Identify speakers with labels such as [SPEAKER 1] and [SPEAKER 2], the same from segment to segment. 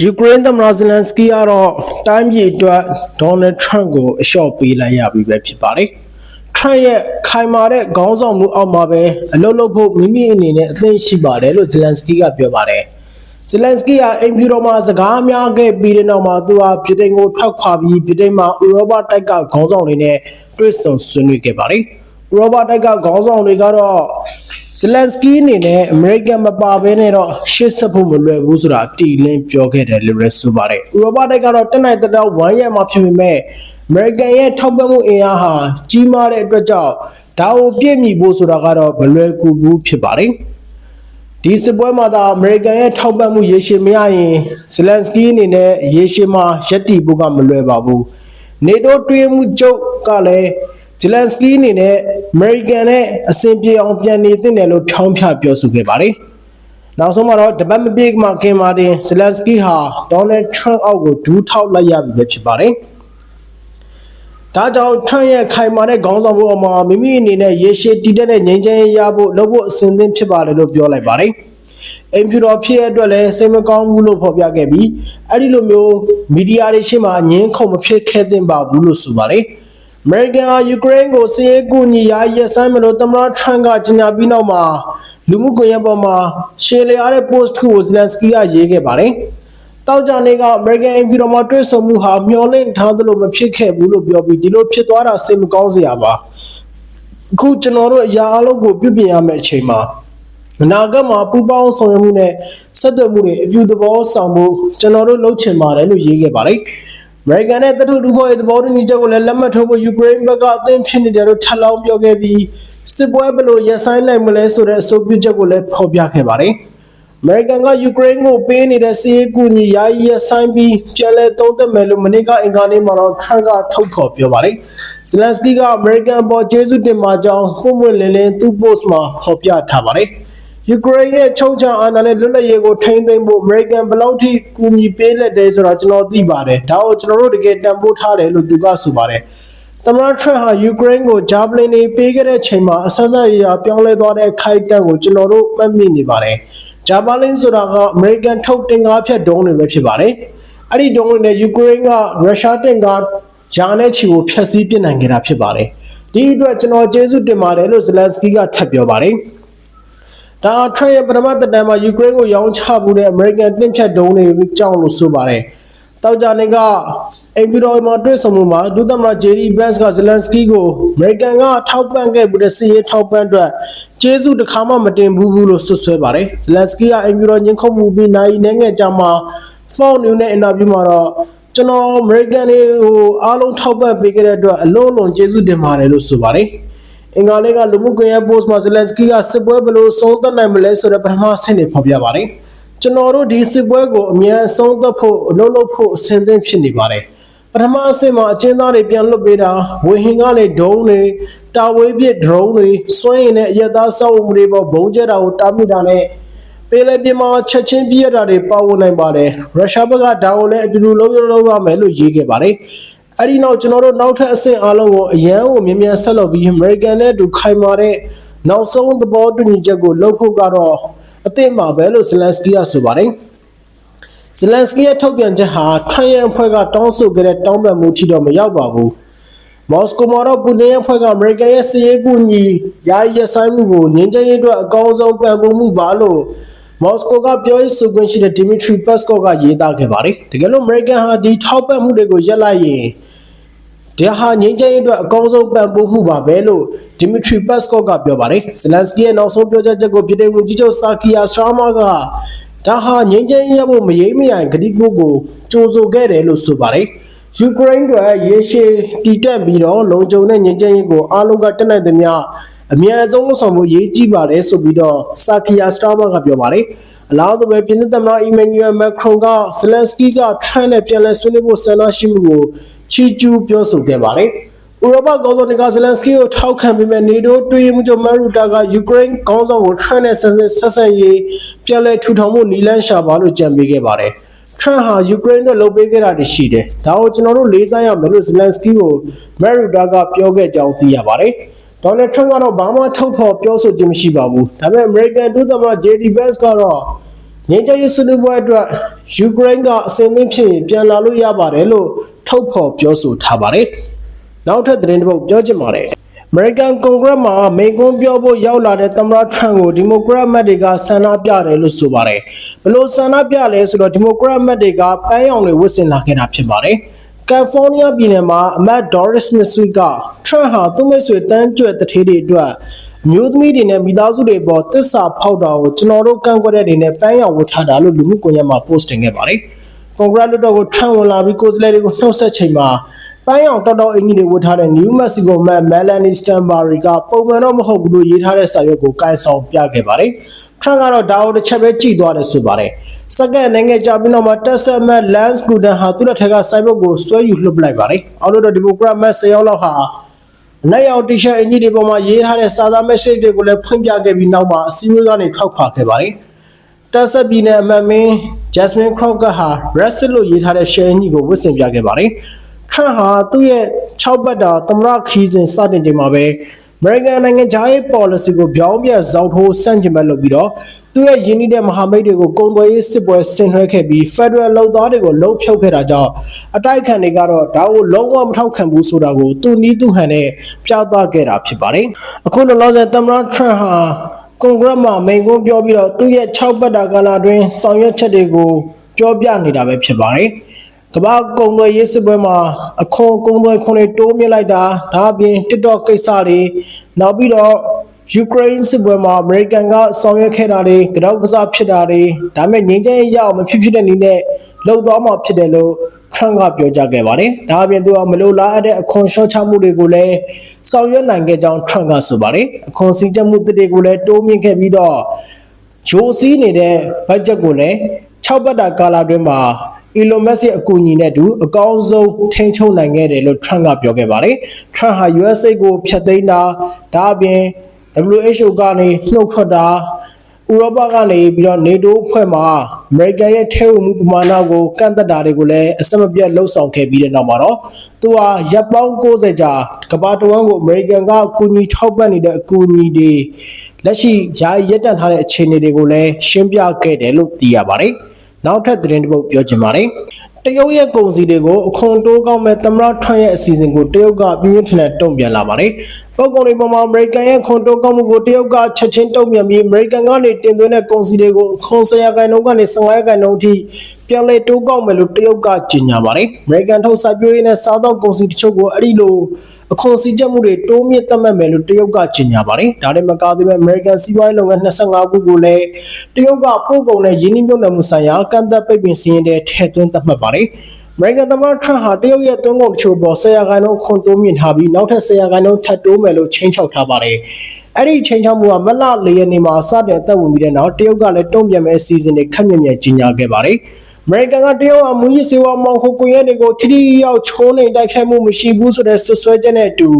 [SPEAKER 1] ယူကရိန်းသမ္မတဇလန်စကီကတော့တိုင်းပြည်အတွက်ဒေါ်နယ်ထရန့်ကိုအလျှော့ပေးလိုက်ရပြီပဲဖြစ်ပါတယ်။ထရန့်ရဲ့ခိုင်မာတဲ့ခေါင်းဆောင်မှုအောက်မှာပဲအလုပ်လုပ်ဖို့မိမိအနေနဲ့အသင့်ရှိပါတယ်လို့ဇလန်စကီကပြောပါတယ်။ဇလန်စကီကအိမ်ဖြူတော်မှာစကားများခဲ့ပြီးတဲ့နောက်မှာသူဟာပြည်တိုင်ကိုထောက်ခွာပြီးပြည်တိုင်မှာဥရောပတိုက်ကခေါင်းဆောင်တွေနဲ့တွေ့ဆုံဆွေးနွေးခဲ့ပါတယ်။ဥရောပတိုက်ကခေါင်းဆောင်တွေကတော့ ဇလန်စကီအနေနဲ့အမေရိကန်မပါဘဲနဲ့တော့ရှေ့ဆက်ဖို့မလွယ်ဘူးဆိုတာအတီလင်းပြောခဲ့တယ်လို့လည်းဆိုပါတယ်။ဥရောပတိုက်ကတော့တက်နိုင်တဲ့တော့ဝမ်းရမှာဖြစ်ပေမဲ့အမေရိကန်ရဲ့ထောက်ပံ့မှုအင်အားဟာကြီးမားတဲ့အတွက်ကြောင့်ဒါကိုပြည့်မီဖို့ဆိုတာကတော့မလွယ်ကူဘူးဖြစ်ပါတယ်။ဒီစစ်ပွဲမှာသာအမေရိကန်ရဲ့ထောက်ပံ့မှုရေရှည်မရရင်ဇလန်စကီအနေနဲ့ရေရှည်မှာရပ်တည်ဖို့ကမလွယ်ပါဘူး။ NATO တွင်းမှုချုပ်ကလည်း ဇလန်စကီအနေနဲ့အမေရိကန်နဲ့အဆင်ပြေအောင်ပြန်နေသင့်တယ်လို့ဖြောင်းဖြပြောဆိုခဲ့ပါတယ်။နောက်ဆုံးမှာတော့တပတ်မပြည့်မှာကင်မာတင်ဇလန်စကီဟာဒေါ်နယ်ထရန့်အောက်ကိုဒူးထောက်လိုက်ရပြီပဲဖြစ်ပါတယ်။ဒါကြောင့်ထရန့်ရဲ့ခိုင်မာတဲ့ခေါင်းဆောင်မှုအမှာမိမိအနေနဲ့ရေရှည်တည်တဲ့ငြိမ်းချမ်းရေးရဖို့လုပ်ဖို့အစဉ်သင့်ဖြစ်ပါတယ်လို့ပြောလိုက်ပါတယ်။အင်ဖြူတော်ဖြစ်ရအတွက်လည်းစိတ်မကောင်းဘူးလို့ဖော်ပြခဲ့ပြီးအဲ့ဒီလိုမျိုးမီဒီယာတွေရှေ့မှာအငင်းခုန်မဖြစ်ခဲ့သင့်ပါဘူးလို့ဆိုပါတယ်။ American ဟာယူကရိန်းကိုစစ်ရေးကူညီရာရက်ဆိုင်မလို့သမ္မတထရန့်ကကြေညာပြီးနောက်မှာလူမှုကွန်ရက်ပေါ်မှာရှယ်လီအားတဲ့ post ကိုဇလန်စကီကရေးခဲ့ပါတယ်။တောက်ကြနေက American အင်ဖြူတော်မှာတွေ့ဆုံမှုဟာမျှော်လင့်ထားသလိုမဖြစ်ခဲ့ဘူးလို့ပြောပြီးဒီလိုဖြစ်သွားတာစိတ်မကောင်းစရာပါ။အခုကျွန်တော်တို့အရာအလုံးကိုပြုပြင်ရမယ့်အချိန်မှာအနာဂတ်မှာပူပေါင်းဆောင်ရွက်မှုနဲ့ဆက်သွယ်မှုတွေအပြုသဘောဆောင်ဖို့ကျွန်တော်တို့လုပ်ချင်ပါတယ်လို့ရေးခဲ့ပါတယ်။ American နဲ့တထုတူဖို့ရဲ့သဘောတူညီချက်ကိုလည်းလက်မှတ်ထိုးဖို့ယူကရိန်းဘက်ကအသင့်ဖြစ်နေတယ်လို့ထပ်လောင်းပြောခဲ့ပြီးစစ်ပွဲဘယ်လိုရပ်ဆိုင်းလိုက်မလဲဆိုတဲ့အဆိုပြုချက်ကိုလည်းဖော်ပြခဲ့ပါတယ်။ American ကယူကရိန်းကိုပေးနေတဲ့စီးရေးကူညီယာယီရပ်ဆိုင်းပြီးပြန်လည်သုံးသပ်မယ်လို့မနေ့ကအင်္ဂါနေ့မှာတော့ Trump ကထုတ်ဖော်ပြောပါတယ်။ Zelensky က American ပေါ်ကျေးဇူးတင်ပါကြောင်းပုံမှန်လင်းလင်းသူ့ post မှာဖော်ပြထားပါတယ်။ ယူကရိန်းရဲ့ချုံချအာဏာနဲ့လွတ်လပ်ရေးကိုထိန်းသိမ်းဖို့အမေရိကန်ဘယ်လောက်ထိကူညီပေးလက်တယ်ဆိုတာကျွန်တော်သိပါတယ်။ဒါကိုကျွန်တော်တို့တကယ်တန်ဖိုးထားတယ်လို့သူကဆိုပါတယ်။သမ္မတထရန့်ဟာယူကရိန်းကိုဂျာပလင်တွေပေးခဲ့တဲ့ချိန်မှာအဆက်ဆက်ရာပြောင်းလဲသွားတဲ့ခိုက်တန့်ကိုကျွန်တော်တို့မှတ်မိနေပါတယ်။ဂျာပလင်ဆိုတာကအမေရိကန်ထုတ်တင်ကားဖြတ်ဒုံးတွေပဲဖြစ်ပါတယ်။အဲ့ဒီဒုံးတွေနဲ့ယူကရိန်းကရုရှားတင်ကားဂျာနဲ့ချီကိုဖျက်ဆီးပစ်နိုင်ခဲ့တာဖြစ်ပါတယ်။ဒီအတွက်ကျွန်တော်ကျေးဇူးတင်ပါတယ်လို့ဇလန်စကီကထပ်ပြောပါတယ်။ ဒါထရန့်ရဲ့ပထမသက်တမ်းမှာယူကရိန်းကိုရောင်းချမှုတဲ့အမေရိကန်တင့်ဖြတ်ဒုံးတွေကြောင်းလို့ဆိုပါတယ်။တောက်ကြနေကအင်ပီရိုမှာတွေ့ဆုံမှုမှာဒုသမ္မတဂျေရီဘတ်စ်ကဇလန်စကီကိုအမေရိကန်ကထောက်ပံ့ခဲ့မှုတဲ့စီးရေးထောက်ပံ့အတွက်ကျေးဇူးတစ်ခါမှမတင်ဘူးဘူးလို့ဆွဆွဲပါတယ်။ဇလန်စကီကအင်ပီရိုညှင်းခုန်မှုပြီးနိုင်နိုင်ငံကြာမှာ Fox News နဲ့အင်တာဗျူးမှာတော့ကျွန်တော်အမေရိကန်တွေဟိုအားလုံးထောက်ပံ့ပေးခဲ့တဲ့အတွက်အလုံးလုံးကျေးဇူးတင်ပါတယ်လို့ဆိုပါတယ်။ အင်္ဂါနေ့ကလူမှုကွန်ရက် post မှာဇလန်စကီကစစ်ပွဲဘယ်လိုဆုံးသက်နိုင်မလဲဆိုတဲ့ပထမဆင့်တွေဖော်ပြပါတယ်။ကျွန်တော်တို့ဒီစစ်ပွဲကိုအမြန်ဆုံးသက်ဖို့အလုပ်လုပ်ဖို့အဆင်သင့်ဖြစ်နေပါတယ်။ပထမအဆင့်မှာအချင်းသားတွေပြန်လွတ်ပေးတာဝေဟင်ကနေဒရုန်းတွေတာဝေးပစ်ဒရုန်းတွေစွန့်ရင်နဲ့အရသားစောက်အုံတွေပေါ်ဘုံကျဲတာကိုတားမြစ်တာနဲ့ပေလေပြမှာချက်ချင်းပြည့်ရတာတွေပါဝင်နိုင်ပါတယ်ရုရှားဘက်ကဒါကိုလည်းအတူတူလုံးလုံးရမယ်လို့ရေးခဲ့ပါတယ် အဲ့ဒီနောက်ကျွန်တော်တို့နောက်ထပ်အဆင့်အားလုံးကိုအရန်ကိုမြ мян ဆက်လုပ်ပြီး American နဲ့အတူခိုင်မာတဲ့နောက်ဆုံးသဘောတူညီချက်ကိုလုပ်ဖို့ကတော့အသင့်ပါပဲလို့ဇလန်စကီကဆိုပါတယ်ဇလန်စကီရဲ့ထုတ်ပြန်ချက်ဟာထရန့်ရဲ့အဖွဲ့ကတောင်းဆိုခဲ့တဲ့တောင်းပန်မှုထိတော့မရောက်ပါဘူးမော်စကိုမှာတော့ပူတင်ရဲ့အဖွဲ့ကအမေရိကန်ရဲ့စစ်ရေးကူညီယာယီရဆိုင်မှုကိုငြင်းချင်ရေးအတွက်အကောင်းဆုံးပံ့ပိုးမှုပါလို့မော်စကိုကပြောရေးဆိုခွင့်ရှိတဲ့ဒီမီထရီပတ်စကော့ကရေးသားခဲ့ပါတယ်တကယ်လို့အမေရိကန်ဟာဒီထောက်ပံ့မှုတွေကိုရပ်လိုက်ရင် ဒါဟာငြိမ်းချမ်းရေးအတွက်အကောင်းဆုံးပံ့ပိုးမှုပါပဲလို့ဒီမီထရီပတ်စကော့ကပြောပါတယ်ဇလန်စကီရဲ့နောက်ဆုံးပြောကြားချက်ကိုပြည်ထောင်စုကြီးချုပ်စာကီယာစထရာမာကဒါဟာငြိမ်းချမ်းရေးရဖို့မရေးမရန်ဂတိကိုကိုကြိုးဆိုခဲ့တယ်လို့ဆိုပါတယ်ယူကရိန်းတို့ရေရှည်တည်တက်ပြီးတော့လုံခြုံတဲ့ငြိမ်းချမ်းရေးကိုအားလုံးကတက်နိုင်သမျှအများဆုံးလှဆောင်မှုရေးကြည့်ပါတယ်ဆိုပြီးတော့စာကီယာစထရာမာကပြောပါတယ်အလားတူပဲပြည်သမ္မတအီမန်နျူယယ်မက်ခရွန်ကဇလန်စကီကထရန့်နဲ့ပြန်လည်ဆွေးနွေးဖို့ဆန္ဒရှိမှုကို ချီကျူးပြောဆိုခဲ့ပါတယ်။ဥရောပကောင်ဆောင်တွေကဇလန်စကီကိုထောက်ခံပြီးမဲ့နေတိုးတွေ့ရမှုကြောင့်မရူတာကယူကရိန်းကောင်ဆောင်ကိုထရန့်နဲ့ဆက်ဆက်ဆက်ဆက်ရေးပြန်လည်ထူထောင်မှုနီလန်းရှာပါလို့ကြံပေးခဲ့ပါတယ်။ထရန့်ဟာယူကရိန်းတို့လုပ်ပေးခဲ့တာတွေရှိတယ်။ဒါကိုကျွန်တော်တို့လေးစားရမယ်လို့ဇလန်စကီကိုမရူတာကပြောခဲ့ကြောင်းသိရပါတယ်။ဒေါ်နယ်ထရန့်ကတော့ဘာမှထုတ်ဖော်ပြောဆိုခြင်းမရှိပါဘူး။ဒါပေမဲ့အမေရိကန်ဒုသမ္မတဂျေဒီဘက်စ်ကတော့ ငြိမ်းချမ်းရေးဆွေးနွေးပွဲအတွက်ယူကရိန်းကအစဉ်သင့်ဖြစ်ရင်ပြန်လာလို့ရပါတယ်လို့ထုတ်ဖော်ပြောဆိုထားပါတယ်။နောက်ထပ်သတင်းတစ်ပုဒ်ပြောချင်ပါတယ်။ American Congress မှာမိန့်ခွန်းပြောဖို့ရောက်လာတဲ့သမ္မတထရန့်ကိုဒီမိုကရက်မတ်တွေကဆန္ဒပြတယ်လို့ဆိုပါတယ်။ဘလို့ဆန္ဒပြလဲဆိုတော့ဒီမိုကရက်မတ်တွေကပန်းရောင်တွေဝတ်ဆင်လာခဲ့တာဖြစ်ပါတယ်။ကယ်လီဖိုးနီးယားပြည်နယ်မှာအမတ်ဒေါ်ရစ်မစ်ဆွီကထရန့်ဟာသူ့မိတ်ဆွေတန်းကျွတ်တထေးတွေအတွက်အ မျိုးသမီးတွေနဲ့မိသားစုတွေပေါ်တစ္ဆာဖောက်တာကိုကျွန်တော်တို့ကန့်ကွက်တဲ့အနေနဲ့ပန်းရောင်ဝတ်ထားတာလို့လူမှုကွန်ရက်မှာ post တင်ခဲ့ပါတယ်။ကွန်ဂရက်လွှတ်တော်ကိုထရန့်ဝင်လာပြီးကိုယ်စားလှယ်တွေကိုနှုတ်ဆက်ချိန်မှာပန်းရောင်တော်တော်အင်ကြီးတွေဝတ်ထားတဲ့ New Mexico မတ် Melanie Stanbury ကပုံမှန်တော့မဟုတ်ဘူးလို့ရေးထားတဲ့စာရွက်ကိုကိုင်ဆောင်ပြခဲ့ပါတယ်။ Trump ကတော့ဒါကိုတစ်ချက်ပဲကြည့်သွားတယ်ဆိုပါတယ်။စက္ကန့်နိုင်ငံကြာပြီးတော့မှတက်ဆက်မတ် Lance Gooden ဟာသူ့လက်ထက်ကစိုက်ဘုတ်ကိုဆွဲယူလှုပ်ပလိုက်ပါတယ်။အောက်လို့တော့ဒီမိုကရက်မတ်၁၀ယောက်လောက်ဟာ အနိုင်အောင်တီရှပ်အင်ကြီးတွေပေါ်မှာရေးထားတဲ့စာသား message တွေကိုလည်းဖွင့်ပြခဲ့ပြီးနောက်မှာအစည်းအဝေးကနေထောက်ခွာခဲ့ပါတယ်။တက်ဆက်ပြည်နယ်အမတ်မင်း Jasmine Crockett ဟာ Brexit လို့ရေးထားတဲ့ share အင်ကြီးကိုဝတ်ဆင်ပြခဲ့ပါတယ်။ Trump ဟာသူ့ရဲ့6ပတ်တာသမ္မတခီးစဉ်စတင်ချိန်မှာပဲ American နိုင်ငံခြားရေး policy ကိုပြောင်းပြန်ဇောက်ထိုးဆန့်ကျင်ဘက်လုပ်ပြီးတော့ သူရဲ့ယင်းနှိတဲ့မဟာမိတ်တွေကိုကုန်သွယ်ရေးစစ်ပွဲဆင်နွှဲခဲ့ပြီး Federal လောက်သားတွေကိုလှုပ်ဖြုတ်ခဲ့တာကြောင့်အတိုက်ခံတွေကတော့ဒါကိုလုံးဝမထောက်ခံဘူးဆိုတာကိုသူနီးသူဟန်နဲ့ပြသခဲ့တာဖြစ်ပါတယ်။အခုလောလောဆယ်သမ္မတ Trump ဟာကွန်ဂရက်မှာမိန့်ခွန်းပြောပြီးတော့သူ့ရဲ့6ပတ်တာကာလအတွင်းဆောင်ရွက်ချက်တွေကိုပြောပြနေတာပဲဖြစ်ပါတယ်။ကမ္ဘာကုံသွယ်ရေးစစ်ပွဲမှာအခွန်ကုံသွယ်ခွန်တွေတိုးမြင့်လိုက်တာဒါအပြင် TikTok ကိစ္စတွေနောက်ပြီးတော့ ယူကရိန်းစစ်ပွဲမှာအမေရိကန်ကဆောင်ရွက်ခဲ့တာတွေကြောက်ကစားဖြစ်တာတွေဒါမဲ့ငြိမ်းချမ်းရေးရအောင်မဖြစ်ဖြစ်တဲ့နည်းနဲ့လှုပ်သွားမှာဖြစ်တယ်လို့ထရန့်ကပြောကြားခဲ့ပါတယ်။ဒါအပြင်သူကမလိုလားအပ်တဲ့အခွန်လျှော့ချမှုတွေကိုလည်းဆောင်ရွက်နိုင်ခဲ့ကြောင်းထရန့်ကဆိုပါတယ်။အခွန်စည်းကြပ်မှုတွေကိုလည်းတိုးမြင့်ခဲ့ပြီးတော့ဂျိုးစီးနေတဲ့ဘတ်ဂျက်ကိုလည်း6ပတ်တာကာလအတွင်းမှာ Elon Musk ရဲ့အကူအညီနဲ့အတူအကောင်းဆုံးထိန်းချုပ်နိုင်ခဲ့တယ်လို့ Trump ကပြောခဲ့ပါတယ်။ Trump ဟာ USA ကိုဖျက်သိမ်းတာဒါအပြင် WHO ကနေနှုတ်ထွက်တာဥရောပကနေပြီးတော့ NATO ဖွဲ့မှာ American ရဲ့ထဲဝင်မှုပမာဏကိုကန့်သက်တာတွေကိုလည်းအဆက်မပြတ်လှုံ့ဆော်ခဲ့ပြီးတဲ့နောက်မှာတော့သူဟာရပ်ပေါင်း60ကြာကမ္ဘာတဝန်းကို American ကအကူအညီထောက်ပံ့နေတဲ့အကူအညီတွေလက်ရှိဂျာရက်တန့်ထားတဲ့အခြေအနေတွေကိုလည်းရှင်းပြခဲ့တယ်လို့သိရပါတယ်။နောက်ထပ်သတင်းတစ်ပုဒ်ပြောချင်ပါတယ်။ တရုတ်ရဲ့ကုန်စည်တွေကိုအခွန်တိုးကောက်မဲ့သမ္မတထွန်းရဲ့အစီအစဉ်ကိုတရုတ်ကပြင်းပြင်းထန်ထန်တုံ့ပြန်လာပါတယ်။ပုံကုန်တွေပေါ်မှာအမေရိကန်ရဲ့ခွန်တိုးကောက်မှုကိုတရုတ်ကချက်ချင်းတုံ့ပြန်ပြီးအမေရိကန်ကနေတင်သွင်းတဲ့ကုန်စည်တွေကိုခွန်ဆရာခိုင်နှုန်းကနေ15ရာခိုင်နှုန်းအထိပြန်လည်တိုးကောက်မယ်လို့တရုတ်ကကြေညာပါတယ်။အမေရိကန်ထုတ်စိုက်ပျိုးရေးနဲ့စားသောက်ကုန်စည်တချို့ကိုအဲ့ဒီလို အခွန်စည်းကြပ်မှုတွေတိုးမြင့်သတ်မှတ်မယ်လို့တရုတ်ကကြေညာပါတယ်။ဒါနဲ့မကသေးပဲ American စီးပွားရေးလုပ်ငန်း25ခုကိုလည်းတရုတ်ကပို့ကုန်နဲ့ယင်းနှိမ့်ညွှန်နယ်မှုဆိုင်ရာကန့်သက်ပိတ်ပင်စီးရင်တဲ့ထည့်သွင်းသတ်မှတ်ပါတယ်။ American သမ္မတ Trump ဟာတရုတ်ရဲ့သွင်းကုန်တချို့ပေါ်ဆရာခိုင်နှုန်းခွန်တိုးမြင့်ထားပြီးနောက်ထပ်ဆရာခိုင်နှုန်းထပ်တိုးမယ်လို့ချိန်ချောက်ထားပါတယ်။အဲ့ဒီချိန်ချောက်မှုကမလ၄ရက်နေ့မှာစတင်အသက်ဝင်ပြီးတဲ့နောက်တရုတ်ကလည်းတုံ့ပြန်မဲ့အစီအစဉ်တွေခက်မြက်မြက်ကြီးညာခဲ့ပါတယ်။ American ကတရုတ်အမူရစေဝါမောင်ခုကွန်ရက်တွေကိုထိထိရောက်ချိုးနေတိုက်ဖြတ်မှုမရှိဘူးဆိုတဲ့ဆွဆွဲချက်နဲ့အတူ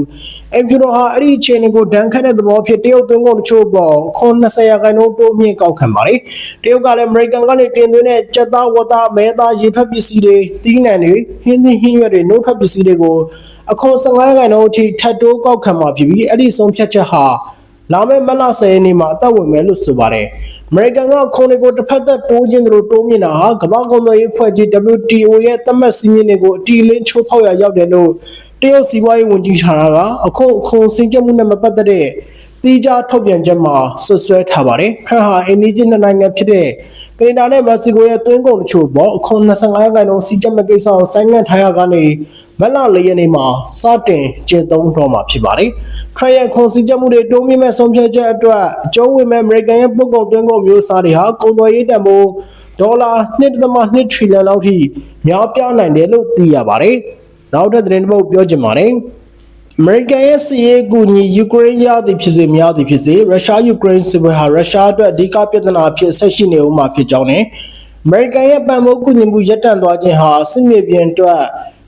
[SPEAKER 1] အင်ဖြူတော်ဟာအဲ့ဒီအခြေအနေကိုဒဏ်ခတ်တဲ့သဘောဖြစ်တရုတ်သွင်းကုန်တချို့ပေါ်ခွန်20ရာခိုင်နှုန်းတိုးမြင့်ကောက်ခံပါတယ်။တရုတ်ကလည်း American ကနေတင်သွင်းတဲ့ကြက်သားဝတ်သားမဲသားရေထွက်ပစ္စည်းတွေတီးနှံတွေဟင်းသီးဟင်းရွက်တွေနှုတ်ထွက်ပစ္စည်းတွေကိုအခွန်15ရာခိုင်နှုန်းအထိထပ်တိုးကောက်ခံမှာဖြစ်ပြီးအဲ့ဒီဆုံးဖြတ်ချက်ဟာလာမယ့်မလ10ရက်နေ့မှာအသက်ဝင်မယ်လို့ဆိုပါတယ်။ American ကခုံတွေကိုတစ်ဖက်သက်တိုးခြင်းတို့တိုးမြင့်တာဟာကမ္ဘာကုန်သွယ်ရေးဖွဲ့ကြီး WTO ရဲ့သတ်မှတ်စည်းမျဉ်းတွေကိုအတီလင်းချိုးဖောက်ရရောက်တယ်လို့တရုတ်စီးပွားရေးဝန်ကြီးဌာနကအခုအခုစင်ကြမှုနဲ့မပတ်သက်တဲ့တီးခြားထုတ်ပြန်ချက်မှာဆွဆွဲထားပါတယ်။ခရဟာအိန္ဒိယနိုင်ငံဖြစ်တဲ့ ကနေဒါနဲ့မက္ကဆီကိုရဲ့တွင်းကုန်တချို့ပေါ့အခု25ရာခိုင်နှုန်းစီးကြက်မဲ့ကိစ္စကိုဆိုင်းငံ့ထားရကနေမက်လ၄ရက်နေ့မှာစတင်ကျင့်သုံးတော့မှာဖြစ်ပါတယ်။ခရရဲ့ခွန်စီချက်မှုတွေတိုးမြင့်မဲ့ဆုံးဖြတ်ချက်အတွက်အကျုံးဝင်မဲ့အမေရိကန်ရဲ့ပုဂ္ဂိုလ်တွင်းကုန်မျိုးစားတွေဟာကုန်သွယ်ရေးတန်ဖိုးဒေါ်လာ1.2ထရီလီယံလောက်ထိများပြားနိုင်တယ်လို့သိရပါတယ်။နောက်ထပ်သတင်းတစ်ပုဒ်ပြောချင်ပါတယ်။ အမေရိကန်ရဲ့စစ်ရေးအကူအညီယူကရိန်းရသည်ဖြစ်စေမရသည်ဖြစ်စေရုရှားယူကရိန်းစစ်ပွဲဟာရုရှားအတွက်အဓိကပြဿနာအဖြစ်ဆက်ရှိနေဦးမှာဖြစ်ကြောင်းနဲ့အမေရိကန်ရဲ့ပံ့ပိုးကူညီမှုရပ်တန့်သွားခြင်းဟာစစ်မြေပြင်အတွက်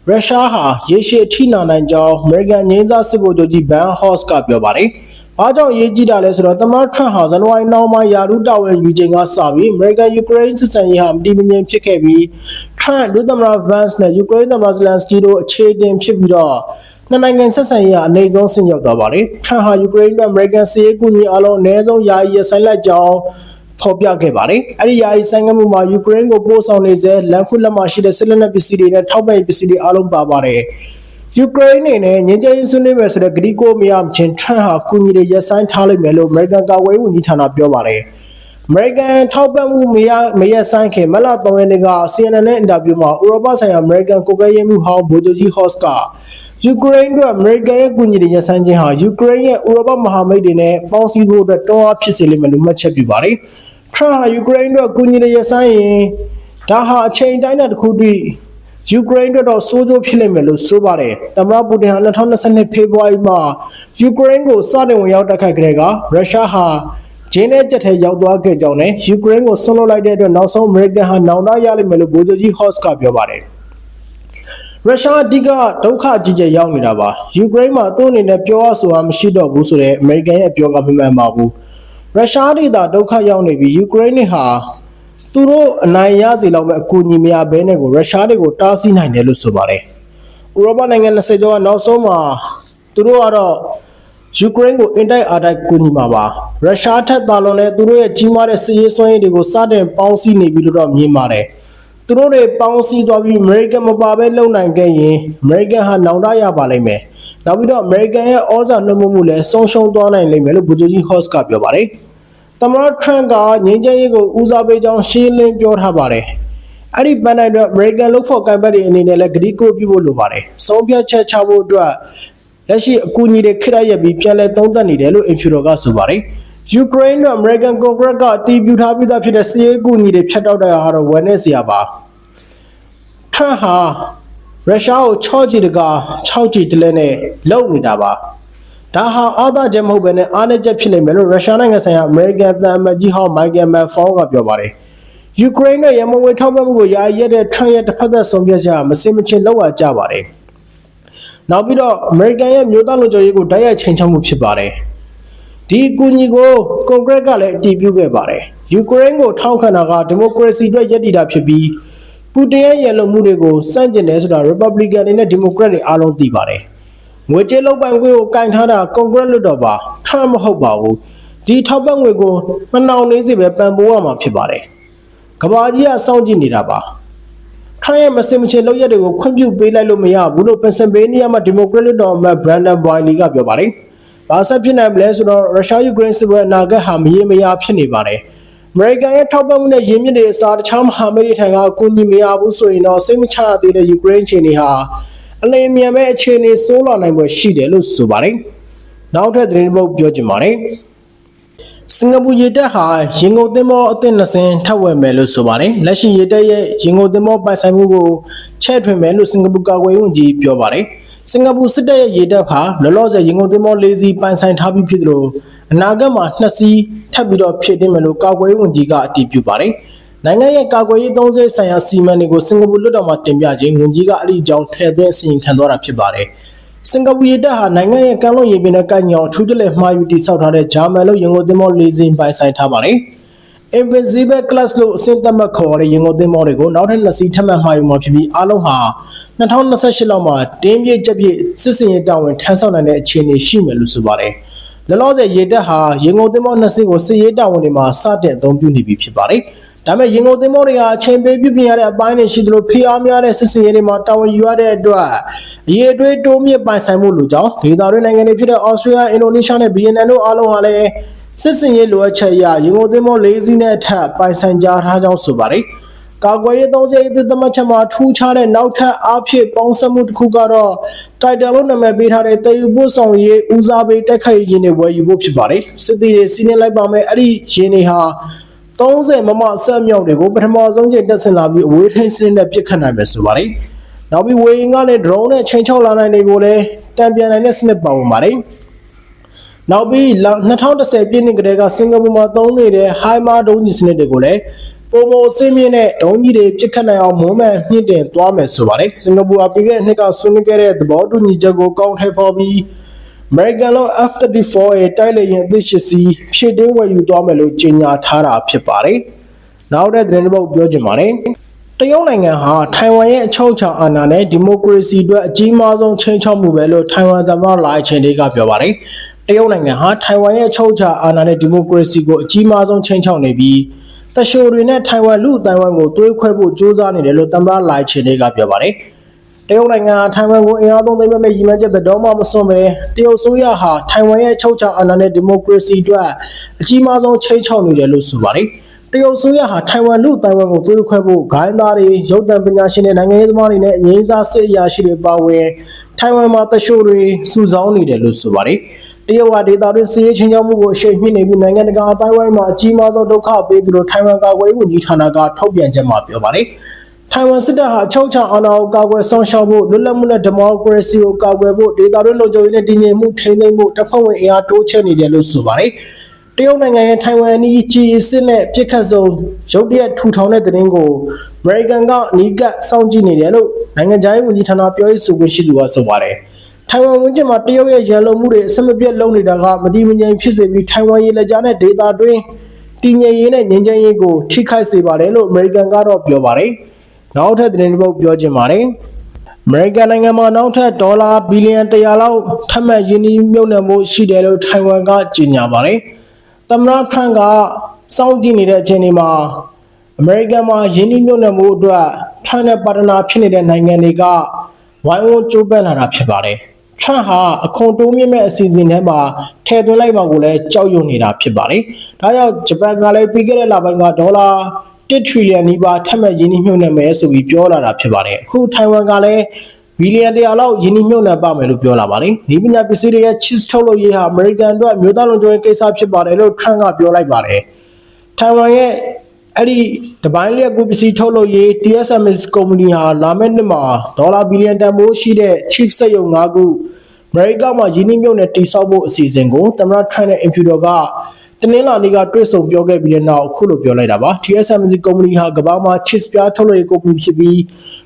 [SPEAKER 1] ရုရှားဟာရေရှည်အထိနာနိုင်ကြောင်းအမေရိကန်ငင်းစားစစ်ဗိုလ်ချုပ်ကြီးဘန်ဟော့စ်ကပြောပါတယ်။ဘာကြောင့်ရေးကြည့်တာလဲဆိုတော့သမ္မတထရန့်ဟာဇန်နဝါရီနောက်မှာယာရုတာဝန်ယူချိန်ကစပြီးအမေရိကန်ယူကရိန်းစစ်စံရေးဟာမတည်မငြိမ်ဖြစ်ခဲ့ပြီးထရန့်ဒုသမ္မတဗန်စ်နဲ့ယူကရိန်းသမ္မတဇလန်စကီတို့အခြေတင်ဖြစ်ပြီးတော့ နှစ်နိုင်ငံဆက်ဆံရေးဟာအနေဆုံးဆင့်ရောက်သွားပါတယ်။ထရန့်ဟာယူကရိန်းနဲ့အမေရိကန်စစ်ရေးကူညီအားလုံးအနည်းဆုံးယာယီရဆိုင်လိုက်ကြောင်းဖော်ပြခဲ့ပါတယ်။အဲဒီယာယီဆိုင်ငံမှုမှာယူကရိန်းကိုပို့ဆောင်နေစေလန်ခွလက်မှရှိတဲ့စစ်လက်နက်ပစ္စည်းတွေနဲ့ထောက်ပံ့ရေးပစ္စည်းတွေအားလုံးပါပါတယ်။ယူကရိန်းအနေနဲ့ငြိမ်းချမ်းရေးဆွေးနွေးမယ်ဆိုတဲ့ဂရီကိုမရမချင်းထရန့်ဟာကူညီတွေရပ်ဆိုင်းထားလိုက်မယ်လို့အမေရိကန်ကာကွယ်ရေးဝန်ကြီးဌာနပြောပါတယ်။အမေရိကန်ထောက်ပံ့မှုမရမရဆိုင်ခင်မလ3ရက်နေ့က CNN နဲ့အင်တာဗျူးမှာဥရောပဆိုင်ရာအမေရိကန်ကိုယ်ကဲရေးမှုဟောင်းဗိုလ်ချုပ်ကြီးဟော့စ်က ယူကရိန်းတို့အမေရိကန်ရဲ့ကူညီတဲ့ရန်ဆိုင်ခြင်းဟာယူကရိန်းရဲ့ဥရောပမဟာမိတ်တွေနဲ့ပေါင်းစည်းဖို့အတွက်တွန်းအားဖြစ်စေလိမ့်မယ်လို့မှတ်ချက်ပြုပါတယ်။ထရန့်ဟာယူကရိန်းတို့ကူညီတဲ့ရန်ဆိုင်ရင်ဒါဟာအချိန်တိုင်းတဲ့တစ်ခုတည်းယူကရိန်းတို့တော့စိုးကျိုးဖြစ်လိမ့်မယ်လို့ဆိုပါတယ်။သမ္မတပူတင်ဟာ2022ဖေဖော်ဝါရီမှာယူကရိန်းကိုစတင်ဝင်ရောက်တိုက်ခိုက်ကြတဲ့ကရုရှားဟာဂျင်းနဲ့ကြက်ထဲရောက်သွားခဲ့ကြောင်းနဲ့ယူကရိန်းကိုဆွန့်လွတ်လိုက်တဲ့အတွက်နောက်ဆုံးအမေရိကန်ဟာနောင်တရလိမ့်မယ်လို့ဗိုလ်ချုပ်ကြီးဟော့စ်ကပြောပါတယ်။ ရုရှားအဓိကဒုက္ခကြီးကြီးရောက်နေတာပါ။ယူကရိန်းမှာသူ့အနေနဲ့ပြောရဆိုတာမရှိတော့ဘူးဆိုတဲ့အမေရိကန်ရဲ့ပြောကမမှန်ပါဘူး။ရုရှားဒေသဒုက္ခရောက်နေပြီးယူကရိန်းတွေဟာသူတို့အနိုင်ရစေလောက်မဲ့အကူအညီမရဘဲနဲ့ကိုရုရှားတွေကိုတားဆီးနိုင်တယ်လို့ဆိုပါတယ်။ဥရောပနိုင်ငံ20ကျော်ကနောက်ဆုံးမှာသူတို့ကတော့ယူကရိန်းကိုအင်တိုက်အားတိုက်ကူညီမှာပါရုရှားထက်သာလွန်တဲ့သူတို့ရဲ့ကြီးမားတဲ့စစ်ရေးစွမ်းရည်တွေကိုစတင်ပေါင်းစည်းနေပြီလို့တော့မြင်ပါတယ် သူတို့တွေပေါင်းစည်းသွားပြီးအမေရိကန်မပါဘဲလုံနိုင်ခဲ့ရင်အမေရိကန်ဟာနောင်တရပါလိမ့်မယ်နောက်ပြီးတော့အမေရိကန်ရဲ့ဩဇာလွှမ်းမိုးမှုလည်းဆုံးရှုံးသွားနိုင်လိမ့်မယ်လို့ဗိုလ်ချုပ်ကြီးဟော့စ်ကပြောပါတယ်သမ္မတထရန့်ကငြိမ်းချမ်းရေးကိုဦးစားပေးကြောင်းရှင်းလင်းပြောထားပါတယ်အဲ့ဒီပန်းတိုင်းအတွက်အမေရိကန်လုပ်ဖို့ကံပတ်တွေအနေနဲ့လည်းဂရီကိုပြုဖို့လိုပါတယ်ဆုံးဖြတ်ချက်ချဖို့အတွက်လက်ရှိအကူအညီတွေခရရပြီးပြန်လည်သုံးသပ်နေတယ်လို့အင်ဖြူတော်ကဆိုပါတယ် ယူကရိန်းတို့အမေရိကန်ကွန်ဂရက်ကအတီးပြူထားပြီးသားဖြစ်တဲ့စီးရေးကူညီတွေဖျက်တောက်တဲ့ဟာတော့ဝယ်နေစရာပါထရန့်ဟာရုရှားကို6ကြီးတကာ6ကြီးတလဲနဲ့လုံနေတာပါဒါဟာအာသာချက်မဟုတ်ဘဲနဲ့အားနည်းချက်ဖြစ်နေမယ်လို့ရုရှားနိုင်ငံဆိုင်ရာအမေရိကန်သံအမတ်ကြီးဟောင်းမိုက်ကယ်မက်ဖောင်းကပြောပါတယ်ယူကရိန်းနဲ့ရမန်ဝေထောက်ပံ့မှုကိုယာယီရက်တဲ့ထရန့်ရဲ့တစ်ဖက်သက်ဆုံးဖြတ်ချက်မစင်မချင်းလောက်ရကြပါတယ်နောက်ပြီးတော့အမေရိကန်ရဲ့မြို့သားလုံခြုံရေးကိုတိုက်ရိုက်ချိန်ချမှုဖြစ်ပါတယ် ဒီအကူအညီကိုကွန်ဂရက်ကလည်းအတည်ပြုခဲ့ပါတယ်ယူကရိန်းကိုထောက်ခံတာကဒီမိုကရေစီအတွက်ရည်တည်တာဖြစ်ပြီးပူတင်ရဲ့ရန်လုံမှုတွေကိုစန့်ကျင်တယ်ဆိုတာရီပတ်ဘလီကန်တွေနဲ့ဒီမိုကရက်တွေအားလုံးသိပါတယ်ငွေကြေးလောက်ပိုင်ခွင့်ကိုကင်ထားတာကွန်ဂရက်လွတ်တော်ပါထရမဟုတ်ပါဘူးဒီထောက်ပံ့ငွေကိုမနှောင်နေစေပဲပံ့ပိုးရမှာဖြစ်ပါတယ်ကဘာကြီးကစောင့်ကြည့်နေတာပါထရရဲ့မစင်မချင်လောက်ရက်တွေကိုခွင့်ပြုပေးလိုက်လို့မရဘူးလို့ပင်ဆယ်ဗေးနီးယားမှာဒီမိုကရက်လွတ်တော်အမတ်ဘရန်ဒန်ဘွိုင်လီကပြောပါတယ် ဘာဆက်ဖြစ်နိုင်မလဲဆိုတော့ရုရှားယူကရိန်းစစ်ပွဲအနာဂတ်ဟာမရေမရာဖြစ်နေပါတယ်အမေရိကန်ရဲ့ထောက်ပံ့မှုနဲ့ရင်းမြစ်တွေအစားတခြားမဟာမိတ်တွေထံကအကူအညီမရဘူးဆိုရင်တော့စိတ်မချရသေးတဲ့ယူကရိန်းအခြေအနေဟာအလင်းမြန်မဲ့အခြေအနေဆိုးလာနိုင်ပွဲရှိတယ်လို့ဆိုပါတယ်။နောက်ထပ်သတင်းတစ်ပုဒ်ပြောချင်ပါတယ်။စင်ကာပူရေတပ်ဟာရင်ကုန်သင်္ဘောအသစ်နှစ်စင်းထပ်ဝယ်မယ်လို့ဆိုပါတယ်။လက်ရှိရေတပ်ရဲ့ရင်ကုန်သင်္ဘောပိုင်ဆိုင်မှုကိုချဲ့ထွင်မယ်လို့စင်ကာပူကာကွယ်ရေးဝန်ကြီးပြောပါတယ်။ စင်ကာပူစစ်တပ်ရဲ့ရေတပ်ဟာလောလောဆယ်ရင်ကုန်သင်္ဘော၄စီးပိုင်ဆိုင်ထားပြီးဖြစ်သလိုအနာဂတ်မှာနှစ်စီးထပ်ပြီးတော့ဖြစ်တင်မယ်လို့ကာကွယ်ရေးဝန်ကြီးကအတည်ပြုပါတယ်။နိုင်ငံရဲ့ကာကွယ်ရေးသုံးစွဲဆိုင်ရာစီမံတွေကိုစင်ကာပူလွှတ်တော်မှာတင်ပြခြင်းဝန်ကြီးကအဲ့ဒီအကြောင်းထည့်သွင်းအစီရင်ခံသွားတာဖြစ်ပါတယ်။စင်ကာပူရေတပ်ဟာနိုင်ငံရဲ့ကမ်းလွန်ရေပြင်နဲ့ကမ်းညောင်ထူးတလဲမှာယူတည်ဆောက်ထားတဲ့ဂျာမန်လို့ရင်ကုန်သင်္ဘော၄စီးပိုင်ဆိုင်ထားပါတယ်။ Invincible Class လို့အဆင့်သတ်မှတ်ခေါ်တဲ့ရင်ကုန်သင်္ဘောတွေကိုနောက်ထပ်နှစ်စီးထပ်မံမှာယူမှာဖြစ်ပြီးအားလုံးဟာ 2028လောက်မှာတင်းပြည့်ကြက်ပြည့်စစ်စင်ရေးတာဝန်ထမ်းဆောင်နိုင်တဲ့အခြေအနေရှိမယ်လို့ဆိုပါတယ်။လောလောဆယ်ရေတပ်ဟာရင်ကုန်သင်္ဘောနှစ်စီးကိုစစ်ရေးတာဝန်တွေမှာစတင်အသုံးပြုနေပြီဖြစ်ပါတယ်။ဒါပေမဲ့ရင်ကုန်သင်္ဘောတွေဟာအချိန်ပေးပြုပြင်ရတဲ့အပိုင်းတွေရှိသလိုဖိအားများတဲ့စစ်စင်ရေးတွေမှာတာဝန်ယူရတဲ့အတွက်အရေးအသွေးတိုးမြင့်ပိုင်ဆိုင်မှုလိုကြောင်းဒေသတွင်းနိုင်ငံတွေဖြစ်တဲ့ဩစတြေးလျအင်ဒိုနီးရှားနဲ့ဗီယက်နမ်တို့အားလုံးဟာလည်းစစ်စင်ရေးလိုအပ်ချက်အရရင်ကုန်သင်္ဘော၄စီးနဲ့အထက်ပိုင်ဆိုင်ကြထားကြောင်းဆိုပါတယ်။ ကာကွယ်ရေးသုံးစရိတ်သတ်မှတ်ချက်မှာထူးခြားတဲ့နောက်ထပ်အားဖြင့်ပေါင်းစပ်မှုတစ်ခုကတော့တိုက်တယ်လို့နာမည်ပေးထားတဲ့တည်ယူပို့ဆောင်ရေးဦးစားပေးတက်ခိုက်ရေးနဲ့ဝယ်ယူဖို့ဖြစ်ပါတယ်စစ်သည်တွေစီးနှင်းလိုက်ပါမယ်အဲ့ဒီရင်းတွေဟာ30မမဆက်မြောက်တွေကိုပထမဆုံးချိန်တက်ဆင်လာပြီးအဝေးထိန်းစနစ်နဲ့ပြစ်ခတ်နိုင်မယ်ဆိုပါတယ်နောက်ပြီးဝေရင်ကလည်း drone နဲ့ချိန်ချောက်လာနိုင်တွေကိုလည်းတံပြန်နိုင်တဲ့စနစ်ပါဝင်ပါတယ်နောက်ပြီး2010ပြည့်နှစ်ကတည်းကစင်ကာပူမှာသုံးနေတဲ့ Hima ဒုံးကြီးစနစ်တွေကိုလည်း ပုံမအစင်းမြင့်တဲ့ဒုံးကြီးတွေပြစ်ခတ်နိုင်အောင်မွမ်းမံမြင့်တင်သွားမယ်ဆိုပါတယ်စင်ကာပူအပြီးခဲ့တဲ့နှစ်ကဆွေးနွေးခဲ့တဲ့သဘောတူညီချက်ကိုကောင်းထည့်ဖော်ပြီး American Law F34 ရဲ့တိုက်လေရင်အသစ်ရှစ်စီဖြည့်တင်းဝယ်ယူသွားမယ်လို့ကြေညာထားတာဖြစ်ပါတယ်နောက်တဲ့သတင်းတစ်ပုဒ်ပြောချင်ပါတယ်တရုတ်နိုင်ငံဟာထိုင်ဝမ်ရဲ့အချုပ်အခြာအာဏာနဲ့ဒီမိုကရေစီအတွက်အကြီးမားဆုံးချိန်ချောက်မှုပဲလို့ထိုင်ဝမ်သမ္မတလာချင်တွေကပြောပါတယ်။တရုတ်နိုင်ငံဟာထိုင်ဝမ်ရဲ့အချုပ်အခြာအာဏာနဲ့ဒီမိုကရေစီကိုအကြီးမားဆုံးချိန်ချောက်နေပြီး တရှိုတွေနဲ့ထိုင်ဝမ်လူအတိုင်းဝမ်ကိုသွေးခွဲဖို့ကြိုးစားနေတယ်လို့သမ္မတလိုင်ချင်တွေကပြောပါတယ်။တရုတ်နိုင်ငံဟာထိုင်ဝမ်ကိုအင်အားသုံးသိမ်းမဲ့ရည်မှန်းချက်ဘယ်တော့မှမစွန့်ပဲတရုတ်ဆိုရဟာထိုင်ဝမ်ရဲ့အချုပ်အခြာအာဏာနဲ့ဒီမိုကရေစီအတွက်အကြီးမားဆုံးချိန်ချောက်နေတယ်လို့ဆိုပါတယ်။တရုတ်ဆိုရဟာထိုင်ဝမ်လူအတိုင်းဝမ်ကိုသွေးခွဲဖို့ဂိုင်းသားတွေရုပ်သံပညာရှင်တွေနိုင်ငံရေးသမားတွေနဲ့အငြိမ်းစားစစ်အရာရှိတွေပါဝင်ထိုင်ဝမ်မှာတရှိုတွေစုဆောင်းနေတယ်လို့ဆိုပါတယ်။တ ရုတ်ကဒေသတွင်းစီးရေးချင်းချောင်းမှုကိုအရှိန်မြင့်နေပြီးနိုင်ငံတကာအတိုင်းဝိုင်းမှာအကြီးမားဆုံးဒုက္ခပေးသူတို့ထိုင်ဝမ်ကာကွယ်ရေးဝန်ကြီးဌာနကထုတ်ပြန်ချက်မှာပြောပါတယ်။ထိုင်ဝမ်စစ်တပ်ဟာအချုပ်အခြာအာဏာကိုကာကွယ်ဆောင်ရှောက်ဖို့လွတ်လပ်မှုနဲ့ဒီမိုကရေစီကိုကာကွယ်ဖို့ဒေသတွင်းလုံခြုံရေးနဲ့တည်ငြိမ်မှုထိန်းသိမ်းဖို့တပ်ဖွဲ့ဝင်အင်အားတိုးချဲ့နေတယ်လို့ဆိုပါတယ်။တရုတ်နိုင်ငံရဲ့ထိုင်ဝမ်အနီးချီစစ်နဲ့ပြစ်ခတ်ဆုံးရုတ်တရက်ထူထောင်တဲ့တဲ့င်းကိုအမေရိကန်ကအနီးကပ်စောင့်ကြည့်နေတယ်လို့နိုင်ငံခြားရေးဝန်ကြီးဌာနပြောရေးဆိုခွင့်ရှိသူကဆိုပါတယ်။ ထိုင်ဝမ်ဝန်ကျင်မှာတရုတ်ရဲ့ရန်လိုမှုတွေအဆက်မပြတ်လုပ်နေတာကမတိမငြိမ်ဖြစ်စေပြီးထိုင်ဝမ်ရေလက်ကြားနဲ့ဒေတာတွင်းတည်ငြိမ်ရေးနဲ့ငြိမ်းချမ်းရေးကိုထိခိုက်စေပါတယ်လို့အမေရိကန်ကတော့ပြောပါတယ်။နောက်ထပ်သတင်းတစ်ပုဒ်ပြောချင်ပါတယ်။အမေရိကန်နိုင်ငံမှာနောက်ထပ်ဒေါ်လာဘီလီယံ100လောက်ထပ်မံယင်းနှီးမြှုပ်နှံမှုရှိတယ်လို့ထိုင်ဝမ်ကကြေညာပါတယ်။သမ္မတထရန့်ကစောင့်ကြည့်နေတဲ့အချိန်ဒီမှာအမေရိကန်မှာယင်းနှီးမြှုပ်နှံမှုအတွက်ထရန့်နဲ့ပါတနာဖြစ်နေတဲ့နိုင်ငံတွေကဝိုင်းဝန်းကြိုးပမ်းလာတာဖြစ်ပါတယ်။ ထရန့်ဟာအခွန်တိုးမြင့်မဲ့အစီအစဉ်ထဲမှာထည့်သွင်းလိုက်ပါကိုလည်းကြောက်ရွံ့နေတာဖြစ်ပါတယ်။ဒါကြောင့်ဂျပန်ကလည်းပြီးခဲ့တဲ့လပိုင်းကဒေါ်လာ1ထရီလီယံနီးပါးထပ်မံရင်းနှီးမြှုပ်နှံမယ်ဆိုပြီးပြောလာတာဖြစ်ပါတယ်။အခုထိုင်ဝမ်ကလည်းဘီလီယံ100လောက်ရင်းနှီးမြှုပ်နှံပါမယ်လို့ပြောလာပါတယ်။ဒီပညာပစ္စည်းတွေရဲ့ chips ထုတ်လုပ်ရေးဟာအမေရိကန်အတွက်မြို့သားလုံခြုံရေးကိစ္စဖြစ်ပါတယ်လို့ထရန့်ကပြောလိုက်ပါတယ်။ထိုင်ဝမ်ရဲ့ အဲ့ဒီတပိုင်းလျက်ကူပစ္စည်းထုတ်လုပ်ရေး TSMC ကုမ္ပဏီဟာလာမယ့်နှစ်မှာဒေါ်လာဘီလီယံတန်ဖိုးရှိတဲ့ chip စက်ရုံ၅ခုအမေရိကမှာယင်းနှိမ့်မြုပ်နဲ့တိစောက်ဖို့အစီအစဉ်ကိုသမ္မတထရန့်နဲ့အင်ဖြူတော်ကတနင်္လာနေ့ကတွေ့ဆုံပြောခဲ့ပြီးတဲ့နောက်အခုလိုပြောလိုက်တာပါ TSMC ကုမ္ပဏီဟာကမ္ဘာမှာ chips ပြားထုတ်လုပ်ရေးကုမ္ပဏီဖြစ်ပြီး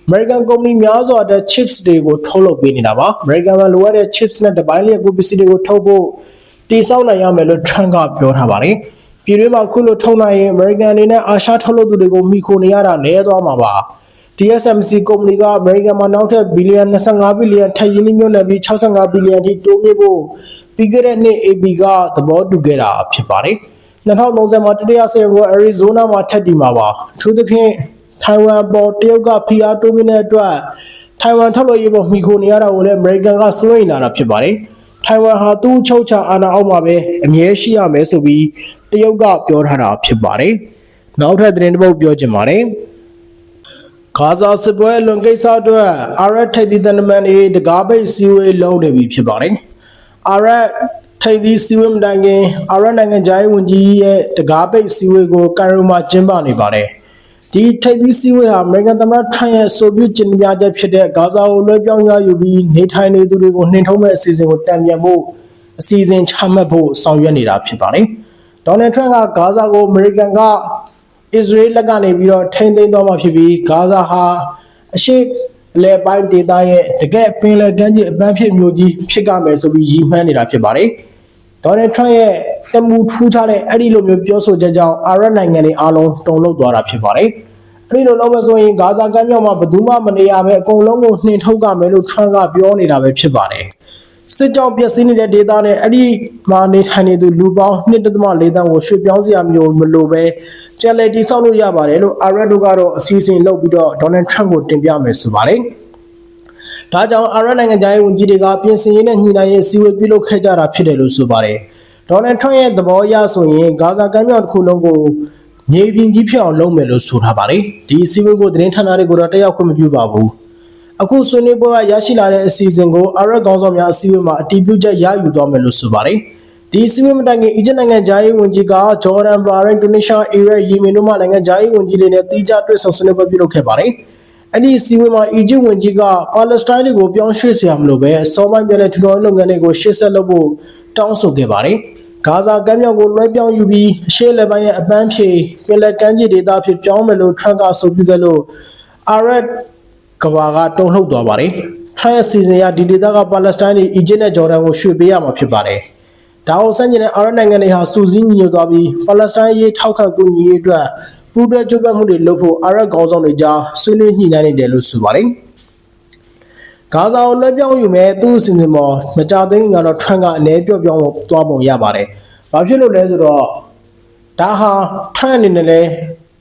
[SPEAKER 1] American ကုမ္ပဏီများစွာတဲ့ chips တွေကိုထုတ်လုပ်ပေးနေတာပါ American မှာလိုအပ်တဲ့ chips နဲ့တပိုင်းလျက်ကူပစ္စည်းတွေကိုထုတ်ဖို့တိစောက်နိုင်ရမယ်လို့ Trump ကပြောထားပါတယ် ပြည်တွင်းမှာခုလိုထုတ်နိုင်ရင် American အနေနဲ့အာရှထုတ်လုပ်သူတွေကိုမိခိုနေရတာနည်းသွားမှာပါ TSMC ကုမ္ပဏီက American မှာနောက်ထပ်ဘီလီယံ25ဘီလီယံထပ်ရင်းနှီးမြှုပ်နှံပြီး65ဘီလီယံထိတိုးမြင့်ဖို့ပြီးခဲ့တဲ့နှစ် AB ကသဘောတူခဲ့တာဖြစ်ပါတယ်2030မှာတတိယဆယ်ကို Arizona မှာထပ်တည်မှာပါအထူးသဖြင့်ထိုင်ဝမ်ပေါ်တရုတ်ကဖိအားတိုးမြင့်တဲ့အတွက်ထိုင်ဝမ်ထုတ်လုပ်ရေးပေါ်မိခိုနေရတာကိုလည်း American ကစိုးရိမ်လာတာဖြစ်ပါတယ်ထိုင်ဝမ်ဟာသူ့ချုပ်ချာအာဏာအောက်မှာပဲအမြဲရှိရမယ်ဆိုပြီး တရုတ်ကပြောထားတာဖြစ်ပါတယ်နောက်ထပ်သတင်းတစ်ပုဒ်ပြောချင်ပါတယ်ဂါဇာစစ်ပွဲလွန်ကိစ္စအတွက်အာရတ်ထိပ်သီးသံတမန်တွေတကားပိတ်စည်းဝေးလုပ်နေပြီဖြစ်ပါတယ်။အာရတ်ထိပ်သီးစည်းဝေးမတိုင်ခင်အာရတ်နိုင်ငံသားရေးဝန်ကြီးရဲ့တကားပိတ်စည်းဝေးကိုကိုင်ရိုမှာကျင်းပနေပါတယ်။ဒီထိပ်သီးစည်းဝေးဟာအမေရိကန်သမ္မတထရန့်ရဲ့ဆိုဗီယက်ကျင်းပချက်ဖြစ်တဲ့ဂါဇာကိုလွှဲပြောင်းရယူပြီးနေထိုင်နေသူတွေကိုနှင်ထုတ်မဲ့အစီအစဉ်ကိုတံပြန်ဖို့အစီအစဉ်ချမှတ်ဖို့ဆောင်ရွက်နေတာဖြစ်ပါတယ်။ ဒေါ်နယ်ထရန့်ကဂါဇာကိုအမေရိကန်ကအစ္စရေးလက်ကနေပြီးတော့ထိန်းသိမ်းသွားမှာဖြစ်ပြီးဂါဇာဟာအရှိအလဲပိုင်းဒေသရဲ့တကယ်ပင်လယ်ကမ်းခြေအပန်းဖြစ်မျိုးကြီးဖြစ်ကြမယ်ဆိုပြီးရည်မှန်းနေတာဖြစ်ပါတယ်။ဒေါ်နယ်ထရန့်ရဲ့တမူထူးခြားတဲ့အဲ့ဒီလိုမျိုးပြောဆိုချက်ကြောင့်အာရပ်နိုင်ငံတွေအားလုံးတုန်လှုပ်သွားတာဖြစ်ပါတယ်။အဲ့ဒီလိုလုပ်မယ်ဆိုရင်ဂါဇာကမ်းမြောင်မှာဘယ်သူမှမနေရပဲအကုန်လုံးကိုနှင်ထုတ်ကြမယ်လို့ထရန့်ကပြောနေတာပဲဖြစ်ပါတယ်။ စစ်ကြောင့်ပျက်စီးနေတဲ့ဒေသနဲ့အဲ့ဒီမှာနေထိုင်နေသူလူပေါင်း1.4တန်းကိုရွှေ့ပြောင်းစရာမျိုးမလိုပဲပြန်လည်တည်ဆောက်လို့ရပါတယ်လို့အာရက်တို့ကတော့အစီအစဉ်လုပ်ပြီးတော့ဒေါ်နယ်ထရန့်ကိုတင်ပြမယ်ဆိုပါတယ်။ဒါကြောင့်အာရက်နိုင်ငံသားရေးဝန်ကြီးတွေကပြင်ဆင်ရေးနဲ့ညှိနှိုင်းရေးစီဝေးပြုလုပ်ခဲ့ကြတာဖြစ်တယ်လို့ဆိုပါတယ်။ဒေါ်နယ်ထရန့်ရဲ့သဘောအရဆိုရင်ဂါဇာကမ်းမြောင်တစ်ခုလုံးကိုမြေပြင်ကြီးဖြစ်အောင်လုပ်မယ်လို့ဆိုထားပါတယ်။ဒီစီဝေးကိုသတင်းဌာနတွေကိုတော့တက်ရောက်ခွင့်မပြုပါဘူး။ အခုဆွေးနွေးပွဲကရရှိလာတဲ့အစီအစဉ်ကိုအာရပ်ကောင်ဆောင်များအစည်းအဝေးမှာအတည်ပြုချက်ရယူသွားမယ်လို့ဆိုပါတယ်ဒီအစည်းအဝေးမှာတိုင်ခင်အီဂျစ်နိုင်ငံဂျာယီဝန်ကြီးကဂျော်ဒန်ဘာရိန်တူနီးရှားအီရတ်ယီမင်တို့မှနိုင်ငံဂျာယီဝန်ကြီးတွေနဲ့တိကျတွေ့ဆုံဆွေးနွေးပွဲပြုလုပ်ခဲ့ပါတယ်အဲ့ဒီစီဝေးမှာအီဂျစ်ဝန်ကြီးကပါလက်စတိုင်းတွေကိုပြောင်းရွှေ့စရာမလိုပဲဆော်မိုင်းပြည်နယ်ထူထောင်ရေးလုပ်ငန်းတွေကိုရှေ့ဆက်လုပ်ဖို့တောင်းဆိုခဲ့ပါတယ်ဂါဇာကမ်းမြောင်ကိုလွှဲပြောင်းယူပြီးအရှေ့လက်ပိုင်းရဲ့အပန်းဖြေပင်လယ်ကမ်းခြေဒေသဖြစ်ပြောင်းမယ်လို့ထရန့်ကဆိုပြုခဲ့လို့အာရပ် ကဘာကတုံ့လှုပ်သွားပါတယ်။ထရန့်ရဲ့စီစဉ်ရဒီဒေသကပါလက်စတိုင်းတွေအီဂျစ်နဲ့ဂျော်ဒန်ကိုရွှေ့ပေးရမှာဖြစ်ပါတယ်။ဒါအောင်ဆန့်ကျင်တဲ့အာရတ်နိုင်ငံတွေဟာစူးစီးညီညွတ်သွားပြီးပါလက်စတိုင်းရေးထောက်ခံကူညီရေးအတွက်ပူးတွဲကြိုးပမ်းမှုတွေလုပ်ဖို့အာရတ်ခေါင်းဆောင်တွေကြားဆွေးနွေးညှိနှိုင်းနေတယ်လို့ဆိုပါတယ်။ဂါဇာကိုလွှဲပြောင်းယူမဲ့သူ့အစီအစဉ်ပေါ်မကြသေးခင်ကတော့ထရန့်ကအနေပြော့ပြောင်းသွားပုံရပါတယ်။ဘာဖြစ်လို့လဲဆိုတော့ဒါဟာထရန့်အနေနဲ့လည်း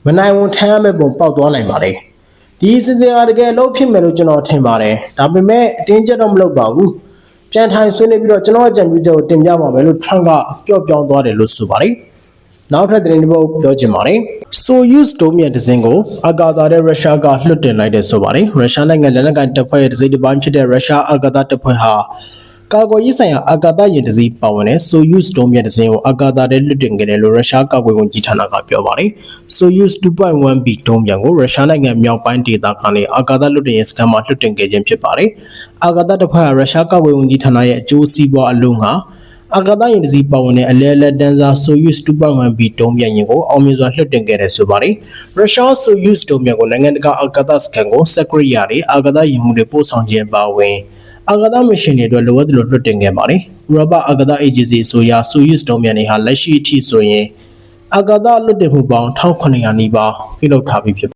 [SPEAKER 1] မနိုင်ဝန်ထမ်းရမယ့်ပုံပေါက်သွားနိုင်ပါတယ်။ ဒီအစီအစဉ်အားတကယ်လို့ဖြစ်မယ်လို့ကျွန်တော်ထင်ပါတယ်။ဒါပေမဲ့အတင်းကျပ်တော့မလုပ်ပါဘူး။ပြန်ထိုင်ဆွေးနွေးပြီးတော့ကျွန်တော်အကြံပြုချက်ကိုတင်ပြပါမယ်လို့ထရန့်ကပြော့ပြောင်းသွားတယ်လို့ဆိုပါတယ်။နောက်ထပ်သတင်းတစ်ပုဒ်ပြောချင်ပါတယ်။ Soyuz ဒုံးမြတ်တစ်စင်းကိုအာကာသတဲ့ရုရှားကလွှတ်တင်လိုက်တဲ့ဆိုပါတယ်။ရုရှားနိုင်ငံလက်နက်ကိုင်တပ်ဖွဲ့ရဲ့တစ်စိတ်တစ်ပိုင်းဖြစ်တဲ့ရုရှားအာကာသတပ်ဖွဲ့ဟာ ကာကွယ်ရေးဆိုင်ရာအာကာသယာဉ်တစ်စီးပါဝင်တဲ့ Soyuz ဒုံးမြတ်တစ်စင်းကိုအာကာသတဲ့လွှတ်တင်ခဲ့တယ်လို့ရုရှားကာကွယ်ဝန်ကြီးဌာနကပြောပါတယ်။ Soyuz 2.1B ဒုံးပြန်ကိုရုရှားနိုင်ငံမြောက်ပိုင်းဒေသကနေအာကာသလွှတ်တင်ရေးစခန်းမှာလွှတ်တင်ခဲ့ခြင်းဖြစ်ပါတယ်။အာကာသတပ်ဖွဲ့ဟာရုရှားကာကွယ်ဝန်ကြီးဌာနရဲ့အကျိုးစီးပွားအလုံးဟာအာကာသယာဉ်တစ်စီးပါဝင်တဲ့အလဲလက်တန်းစား Soyuz 2.1B ဒုံးပျံယာဉ်ကိုအောင်မြင်စွာလွှတ်တင်ခဲ့တယ်ဆိုပါတယ်။ရုရှား Soyuz ဒုံးပျံကိုနိုင်ငံတကာအာကာသစခန်းကိုစက်ကွရိယာတွေအာကာသယာဉ်မှုတွေပို့ဆောင်ခြင်းပါဝင် အာကာသမရှင်တွေအတွက်လိုအပ်သလိုလွှတ်တင်ခဲ့ပါတယ်။ဥရောပအာကာသအေဂျင်စီဆိုရာ Soyuz ဒုံးပျံတွေဟာလက်ရှိအထိဆိုရင်အာကာသလွှတ်တင်မှုပေါင်း1900နီးပါးပြုလုပ်ထားပြီးဖြစ်